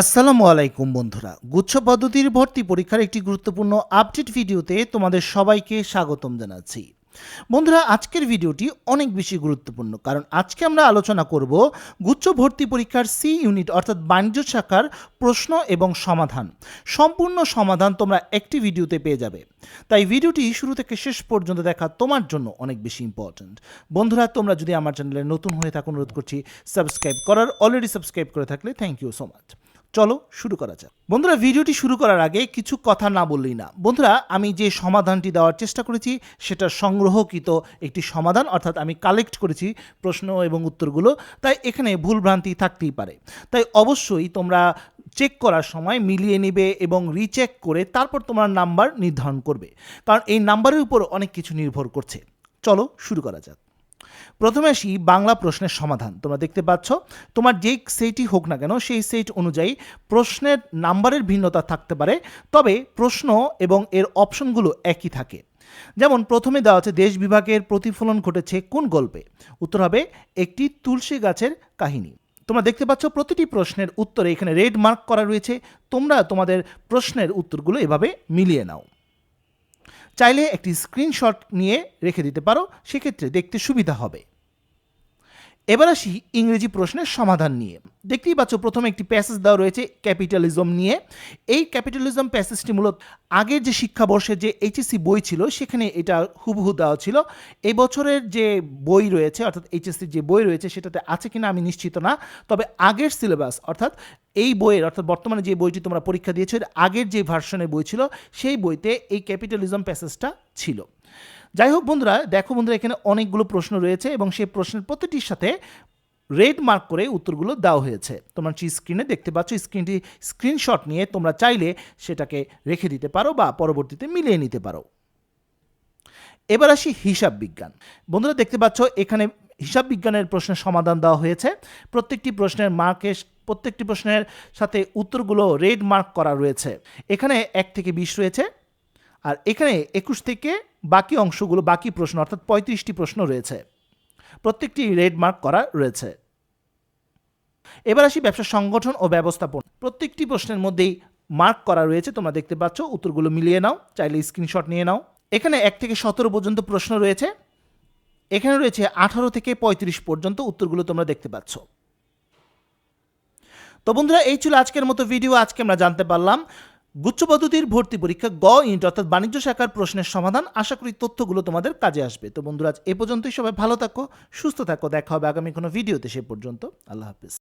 আসসালামু আলাইকুম বন্ধুরা। গুচ্ছ পদ্ধতির ভর্তি পরীক্ষার একটি গুরুত্বপূর্ণ আপডেট ভিডিওতে তোমাদের সবাইকে স্বাগতম জানাচ্ছি। বন্ধুরা, আজকের ভিডিওটি অনেক বেশি গুরুত্বপূর্ণ কারণ আজকে আমরা আলোচনা করব গুচ্ছ ভর্তি পরীক্ষার সি ইউনিট অর্থাৎ বাণিজ্য শাখার প্রশ্ন এবং সমাধান। সম্পূর্ণ সমাধান তোমরা একটি ভিডিওতে পেয়ে যাবে। তাই ভিডিওটি শুরু থেকে শেষ পর্যন্ত দেখা তোমার জন্য অনেক বেশি ইম্পর্ট্যান্ট বন্ধুরা, তোমরা যদি আমার চ্যানেলে নতুন হয়ে থাকো, অনুরোধ করছি, সাবস্ক্রাইব করার অলরেডি সাবস্ক্রাইব করে থাকলে থ্যাংক ইউ সো মাচ চলো শুরু করা যাক। বন্ধুরা, ভিডিওটি শুরু করার আগে কিছু কথা না বললেই না। বন্ধুরা, আমি যে সমাধানটি দেওয়ার চেষ্টা করেছি, সেটা সংগ্রহকৃত একটি সমাধান, অর্থাৎ আমি কালেক্ট করেছি প্রশ্ন এবং উত্তরগুলো। তাই এখানে ভুলভ্রান্তি থাকতেই পারে। তাই অবশ্যই তোমরা চেক করার সময় মিলিয়ে নিবে এবং রিচেক করে তারপর তোমার নাম্বার নির্ধারণ করবে। কারণ এই নাম্বারের উপর অনেক কিছু নির্ভর করছে। চলো শুরু করা যাক। প্রথমে আসি বাংলা প্রশ্নের সমাধান। তোমরা দেখতে পাচ্ছ, তোমার যেই সেইটি হোক না কেন, সেই সেইট অনুযায়ী প্রশ্নের নাম্বারের ভিন্নতা থাকতে পারে, তবে প্রশ্ন এবং এর অপশনগুলো একই থাকে। যেমন, প্রথমে দেওয়া আছে, দেশ বিভাগের প্রতিফলন ঘটেছে কোন গল্পে? উত্তর হবে, একটি তুলসী গাছের কাহিনী। তোমরা দেখতে পাচ্ছ, প্রতিটি প্রশ্নের উত্তরে এখানে রেড মার্ক করা রয়েছে। তোমরা তোমাদের প্রশ্নের উত্তরগুলো এভাবে মিলিয়ে নাও। চাইলে একটি স্ক্রিনশট নিয়ে রেখে দিতে পারো সেক্ষেত্রে দেখতে সুবিধা হবে। এবার আসি ইংরেজি প্রশ্নের সমাধান নিয়ে। দেখতেই পাচ্ছ, প্রথমে একটি প্যাসেজ দেওয়া রয়েছে ক্যাপিটালিজম নিয়ে। এই ক্যাপিটালিজম প্যাসেজটি মূলত আগের যে শিক্ষাবর্ষের যে এইচএসসি বই ছিল, সেখানে এটা হুবহু দেওয়া ছিল। এই বছরের যে বই রয়েছে, অর্থাৎ এইচএসসির যে বই রয়েছে, সেটাতে আছে কিনা আমি নিশ্চিত না। তবে আগের সিলেবাস অর্থাৎ এই বইয়ের, অর্থাৎ বর্তমানে যে বইটি তোমরা পরীক্ষা দিয়েছ আগের যে ভার্সনের বই ছিল, সেই বইতে এই ক্যাপিটালিজম প্যাসেজটা ছিল। যাই হোক বন্ধুরা, দেখো বন্ধুরা, এখানে অনেকগুলো প্রশ্ন রয়েছে এবং সেই প্রশ্নের প্রতিটির সাথে রেড মার্ক করে উত্তরগুলো দেওয়া হয়েছে। তোমরা স্ক্রিনে দেখতে পাচ্ছ স্ক্রিনটি স্ক্রিনশট নিয়ে তোমরা চাইলে সেটাকে রেখে দিতে পারো বা পরবর্তীতে মিলিয়ে নিতে পারো। এবার আসি হিসাব বিজ্ঞান। বন্ধুরা, দেখতে পাচ্ছ, এখানে হিসাব বিজ্ঞানের প্রশ্নের সমাধান দেওয়া হয়েছে। প্রত্যেকটি প্রশ্নের মার্কে প্রত্যেকটি প্রশ্নের সাথে উত্তরগুলো রেড মার্ক করা রয়েছে। এখানে এক থেকে বিশ রয়েছে। আর এখানে একুশ থেকে বাকি অংশগুলো, বাকি প্রশ্ন, অর্থাৎ পঁয়ত্রিশটি প্রশ্ন রয়েছে। প্রত্যেকটি রেড মার্ক করা রয়েছে। এবার আসি ব্যবসা সংগঠন ও ব্যবস্থাপন। প্রত্যেকটি প্রশ্নের মধ্যেই মার্ক করা রয়েছে, তোমরা দেখতে পাচ্ছ। উত্তরগুলো মিলিয়ে নাও, চাইলে স্ক্রিনশট নিয়ে নাও। এখানে এক থেকে সতেরো পর্যন্ত প্রশ্ন রয়েছে। এখানে রয়েছে আঠারো থেকে পঁয়ত্রিশ পর্যন্ত উত্তরগুলো তোমরা দেখতে পাচ্ছ। তো বন্ধুরা, এই ছিল আজকের মতো ভিডিও। আজকে আমরা জানতে পারলাম গুচ্ছ পদ্ধতির ভর্তি পরীক্ষা গ ইন্ট অর্থাৎ বাণিজ্য শাখার প্রশ্নের সমাধান। আশা করি তথ্যগুলো তোমাদের কাজে আসবে। তো বন্ধুরা এ পর্যন্তই সবাই ভালো থাকো, সুস্থ থাকো। দেখা হবে আগামী কোনো ভিডিওতে, সে পর্যন্ত। আল্লাহ হাফিজ।